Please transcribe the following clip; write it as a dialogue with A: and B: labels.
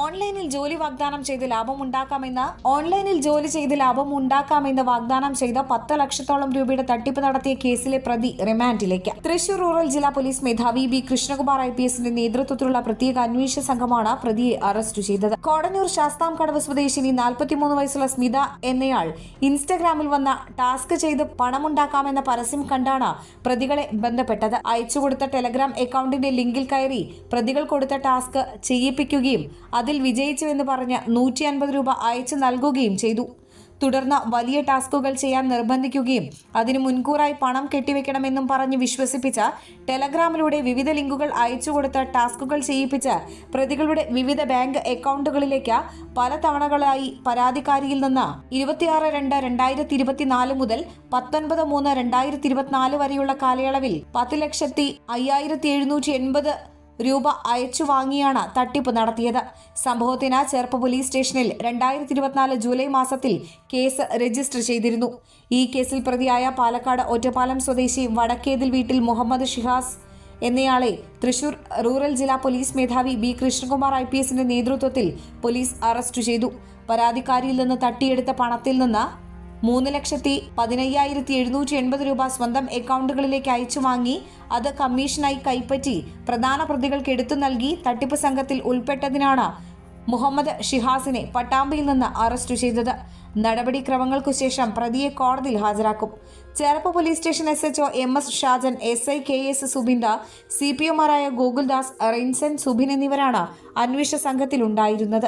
A: ഓൺലൈനിൽ ജോലി വാഗ്ദാനം ചെയ്ത് ലാഭം ഉണ്ടാക്കാമെന്ന് ഓൺലൈനിൽ ജോലി ചെയ്ത് ലാഭം ഉണ്ടാക്കാമെന്ന് വാഗ്ദാനം ചെയ്ത പത്ത് ലക്ഷത്തോളം രൂപയുടെ തട്ടിപ്പ് നടത്തിയ കേസിലെ പ്രതി റിമാൻഡിലേക്ക്. തൃശൂർ റൂറൽ ജില്ലാ പോലീസ് മേധാവി ബി കൃഷ്ണകുമാർ ഐ പി എസിന്റെ നേതൃത്വത്തിലുള്ള പ്രത്യേക അന്വേഷണ സംഘമാണ് പ്രതിയെ അറസ്റ്റ് ചെയ്തത്. കോടന്നൂർ ശാസ്താംകടവ് സ്വദേശിനി നാൽപ്പത്തിമൂന്ന് വയസ്സുള്ള സ്മിത എന്നയാൾ ഇൻസ്റ്റഗ്രാമിൽ വന്ന ടാസ്ക് ചെയ്ത് പണമുണ്ടാക്കാമെന്ന പരസ്യം കണ്ടാണ് പ്രതികളെ ബന്ധപ്പെട്ടത്. അയച്ചുകൊടുത്ത ടെലഗ്രാം അക്കൗണ്ടിന്റെ ലിങ്കിൽ കയറി പ്രതികൾ കൊടുത്ത ടാസ്ക് ചെയ്യിപ്പിക്കുകയും അതിൽ വിജയിച്ചുവെന്ന് പറഞ്ഞ് നൂറ്റി അൻപത് രൂപ അയച്ചു നൽകുകയും ചെയ്തു. തുടർന്ന് വലിയ ടാസ്കുകൾ ചെയ്യാൻ നിർബന്ധിക്കുകയും അതിന് മുൻകൂറായി പണം കെട്ടിവെക്കണമെന്നും പറഞ്ഞ് വിശ്വസിപ്പിച്ച ടെലഗ്രാമിലൂടെ വിവിധ ലിങ്കുകൾ അയച്ചു കൊടുത്ത ടാസ്കുകൾ ചെയ്യിപ്പിച്ച് പ്രതികളുടെ വിവിധ ബാങ്ക് അക്കൗണ്ടുകളിലേക്ക് പല തവണകളായി പരാതിക്കാരിയിൽ നിന്ന് ഇരുപത്തിയാറ് രണ്ട് രണ്ടായിരത്തി ഇരുപത്തിനാല് മുതൽ പത്തൊൻപത് മൂന്ന് രണ്ടായിരത്തി ഇരുപത്തിനാല് വരെയുള്ള കാലയളവിൽ പത്ത് ലക്ഷത്തി അയ്യായിരത്തി എഴുന്നൂറ്റി എൺപത് രൂപ അയച്ചു വാങ്ങിയാണ് തട്ടിപ്പ് നടത്തിയത്. സംഭവത്തിന് ചെറുപ്പ് പോലീസ് സ്റ്റേഷനിൽ രണ്ടായിരത്തി ഇരുപത്തിനാല് ജൂലൈ മാസത്തിൽ കേസ് രജിസ്റ്റർ ചെയ്തിരുന്നു. ഈ കേസിൽ പ്രതിയായ പാലക്കാട് ഒറ്റപ്പാലം സ്വദേശി വടക്കേതിൽ വീട്ടിൽ മുഹമ്മദ് ഷിഹാസ് എന്നയാളെ തൃശൂർ റൂറൽ ജില്ലാ പോലീസ് മേധാവി ബി കൃഷ്ണകുമാർ ഐ പി എസിന്റെ നേതൃത്വത്തിൽ പോലീസ് അറസ്റ്റ് ചെയ്തു. പരാതിക്കാരിയിൽ നിന്ന് തട്ടിയെടുത്ത പണത്തിൽ നിന്ന് മൂന്ന് ലക്ഷത്തി പതിനയ്യായിരത്തി എഴുന്നൂറ്റി എൺപത് രൂപ സ്വന്തം അക്കൗണ്ടുകളിലേക്ക് അയച്ചു വാങ്ങി അത് കമ്മീഷനായി കൈപ്പറ്റി പ്രധാന പ്രതികൾക്ക് എടുത്തു നൽകി തട്ടിപ്പ് സംഘത്തിൽ ഉൾപ്പെട്ടതിനാണ് മുഹമ്മദ് ഷിഹാസിനെ പട്ടാമ്പിയിൽ നിന്ന് അറസ്റ്റ് ചെയ്തത്. നടപടിക്രമങ്ങൾക്കു ശേഷം പ്രതിയെ കോടതിയിൽ ഹാജരാക്കും. Cherpu police station S H O M S Shajan S I K S Subinda C P എമാരായ Gokuldas Rinson Subin എന്നിവരാണ് അന്വേഷണ സംഘത്തിലുണ്ടായിരുന്നത്